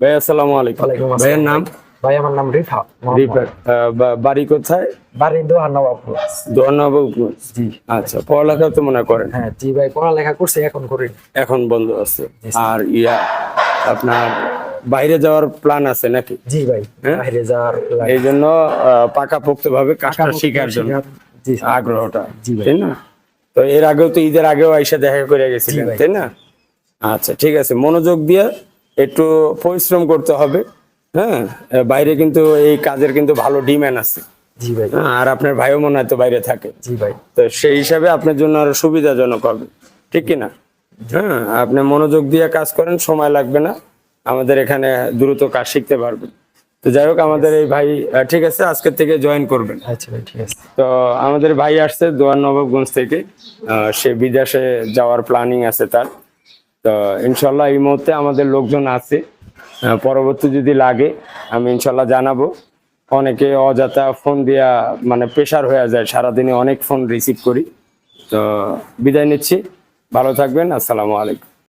ভাই আসসালামু আলাইকুম। ভাইয়ের নাম? ভাই আমার নাম রিফা। রিফাত বাড়ি কোথায়? বাড়ি দোহার নবাবপুর দোয়ানবাবগঞ্জ জি। আচ্ছা পড়ালেখা তো মনে করেন? হ্যাঁ জি ভাই পড়ালেখা করছি এখন করি। এখন বন্ধ আছে। আর ইয়া আপনার বাইরে যাওয়ার প্ল্যান আছে নাকি? জি ভাই হ্যাঁ? বাইরে যাওয়ার। এই জন্য পাকাপোক্ত ভাবে কাজটা কাকামুখী শেখার জন্য আগ্রহটা জি ভাই। তাই না? তো এর আগেও তো ঈদের আগেও আইসা দেখা করে গেছিলেন তাই না? আচ্ছা ঠিক আছে। মনোযোগ দিয়ে একটু পরিশ্রম করতে হবে হ্যাঁ? বাইরে কিন্তু এই কাজের কিন্তু ভালো ডিমান্ড আছে। জি ভাই। হ্যাঁ, আর আপনার ভাইও মনে হয় তো বাইরে থাকে। জি ভাই। তো সেই হিসাবে আপনার জন্য আরও সুবিধাজনক হবে। ঠিক কি না হ্যাঁ আপনি মনোযোগ দিয়ে কাজ করেন সময় লাগবে না। আমাদের এখানে দ্রুত কাজ শিখতে পারবেন। তো যাই হোক আমাদের এই ভাই ঠিক আছে আজকের থেকে জয়েন করবেন। আচ্ছা ভাই ঠিক আছে। তো আমাদের ভাই আসছে দোয়ার নবাবগঞ্জ থেকে। সে বিদেশে যাওয়ার প্ল্যানিং আছে তার। তো ইনশাল্লাহ এই মুহূর্তে আমাদের লোকজন আছে। পরবর্তী যদি লাগে, আমি ইনশাল্লাহ জানাব। অনেকে অযথা ফোন দিয়া মানে প্রেশার হয়ে যায়, সারাদিনে অনেক ফোন রিসিভ করি। তো বিদায় নিচ্ছি। ভালো থাকবেন, আসসালামু আলাইকুম।